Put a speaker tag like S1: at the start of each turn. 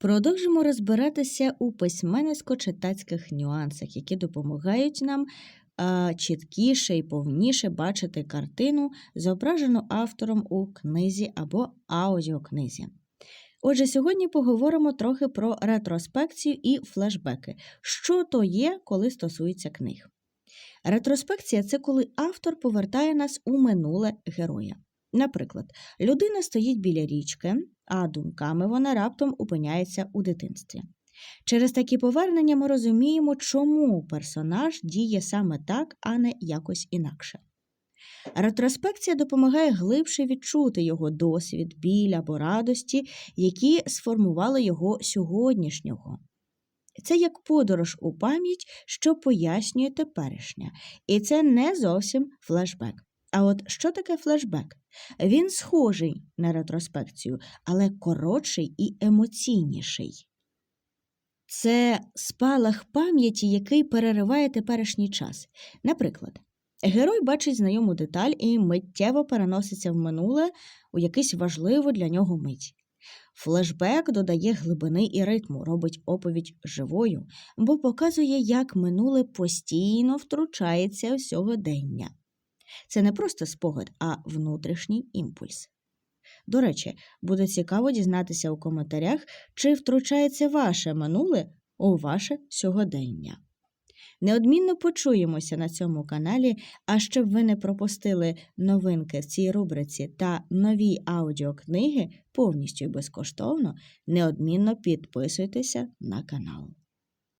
S1: Продовжимо розбиратися у письменницько-читацьких нюансах, які допомагають нам чіткіше і повніше бачити картину, зображену автором у книзі або аудіокнизі. Отже, сьогодні поговоримо трохи про ретроспекцію і флешбеки. Що то є, коли стосується книг? Ретроспекція це коли автор повертає нас у минуле героя. Наприклад, людина стоїть біля річки, а думками вона раптом опиняється у дитинстві. Через такі повернення ми розуміємо, чому персонаж діє саме так, а не якось інакше. Ретроспекція допомагає глибше відчути його досвід, біль або радості, які сформували його сьогоднішнього. Це як подорож у пам'ять, що пояснює теперішнє, і це не зовсім флешбек. А от що таке флешбек? Він схожий на ретроспекцію, але коротший і емоційніший. Це спалах пам'яті, який перериває теперішній час. Наприклад, герой бачить знайому деталь і миттєво переноситься в минуле у якусь важливу для нього мить. Флешбек додає глибини і ритму, робить оповідь живою, бо показує, як минуле постійно втручається в сьогодення. Це не просто спогад, а внутрішній імпульс. До речі, буде цікаво дізнатися у коментарях, чи втручається ваше минуле у ваше сьогодення. Неодмінно почуємося на цьому каналі, а щоб ви не пропустили новинки в цій рубриці та нові аудіокниги повністю і безкоштовно, неодмінно підписуйтеся на канал.